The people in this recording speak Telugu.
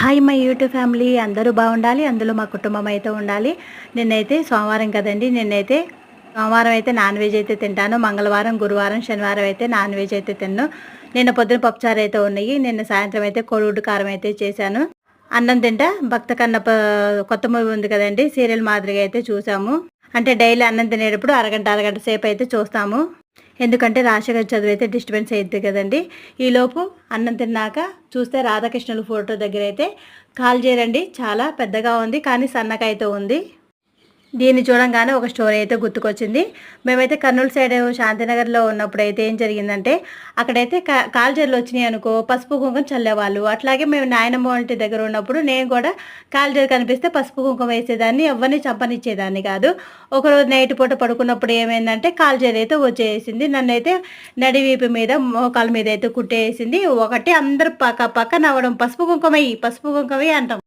హాయ్ మై యూట్యూబ్ ఫ్యామిలీ అందరూ బాగుండాలి అందులో మా కుటుంబం అయితే ఉండాలి. నిన్నైతే సోమవారం కదండి నిన్నైతే సోమవారం అయితే నాన్ వెజ్ అయితే తింటాను. మంగళవారం గురువారం శనివారం అయితే నాన్ వెజ్ అయితే తిన్ను. నిన్న పొద్దున పప్పుచారు అయితే ఉన్నాయి నిన్న సాయంత్రం అయితే కోడిగుడ్డు కారం అయితే చేశాను. అన్నం తింటా భక్త కన్నప్ప కొత్త మూవీ ఉంది కదండి సీరియల్ మాదిరిగా అయితే చూసాము. అంటే డైలీ అన్నం తినేటప్పుడు అరగంట అరగంట సేపు అయితే చూస్తాము. ఎందుకంటే రాజశేఖర్ చదువు అయితే డిస్టర్బెన్స్ అవుతుంది కదండి. ఈలోపు అన్నం తిన్నాక చూస్తే రాధాకృష్ణుల ఫోటో దగ్గర అయితే కాల్ చేయరండి చాలా పెద్దగా ఉంది కానీ సన్నకైతే ఉంది. దీన్ని చూడంగానే ఒక స్టోరీ అయితే గుర్తుకొచ్చింది. మేమైతే కర్నూలు సైడ్ శాంతినగర్లో ఉన్నప్పుడు అయితే ఏం జరిగిందంటే అక్కడైతే కాల్జర్లు వచ్చినాయి అనుకో పసుపు కుంకుమ చల్లేవాళ్ళు. అట్లాగే మేము నాయనమ్మ ఇంటి దగ్గర ఉన్నప్పుడు నేను కూడా కాల్జర్ కనిపిస్తే పసుపు కుంకుమ వేసేదాన్ని ఎవరిని చంపనిచ్చేదాన్ని కాదు. ఒకరోజు నైట్ పూట పడుకున్నప్పుడు ఏమైందంటే కాల్జర్ అయితే వచ్చేసింది. నన్ను అయితే నడివీపు మీద మోకాల మీద అయితే కుట్టేసింది. ఒకటి అందరు పక్క పక్క నవ్వడం పసుపు కుంకుమ పసుపు కుంకుమ అంటాం.